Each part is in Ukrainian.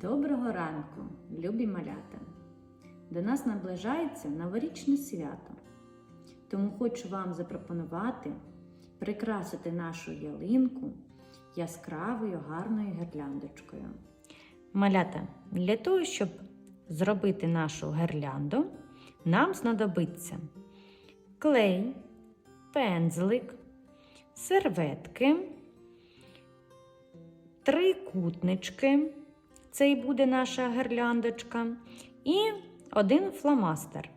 Доброго ранку, любі малята! До нас наближається новорічне свято. Тому хочу вам запропонувати прикрасити нашу ялинку яскравою гарною гірляндочкою. Малята, для того, щоб зробити нашу гірлянду, нам знадобиться клей, пензлик, серветки, трикутнички. Це і буде наша гірляндочка. І один фломастер.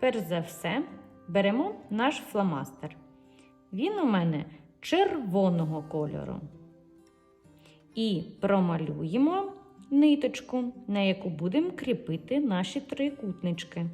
Перш за все, беремо наш фломастер. Він у мене червоного кольору. І промалюємо ниточку, на яку будемо кріпити наші трикутнички.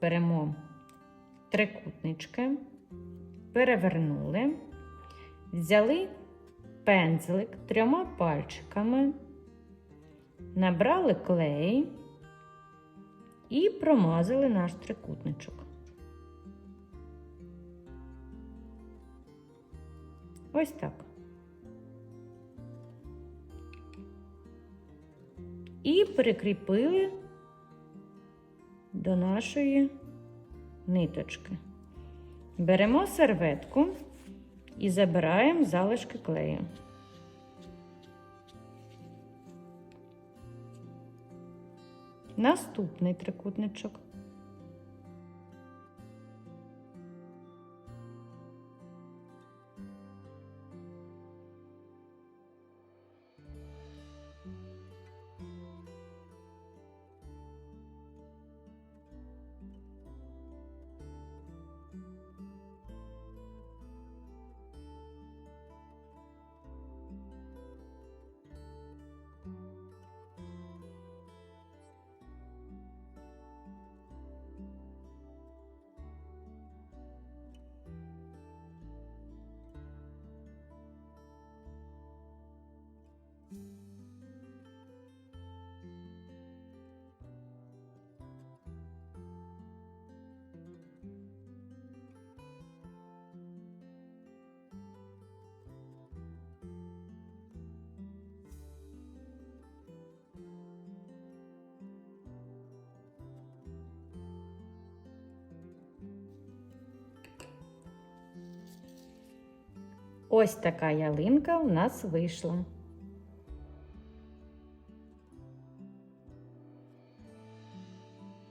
Беремо трикутнички, перевернули, взяли пензлик трьома пальчиками, набрали клей і промазали наш трикутничок. Ось так. І прикріпили до нашої ниточки. Беремо серветку і забираємо залишки клею. Наступний трикутничок. Ось така ялинка у нас вийшла.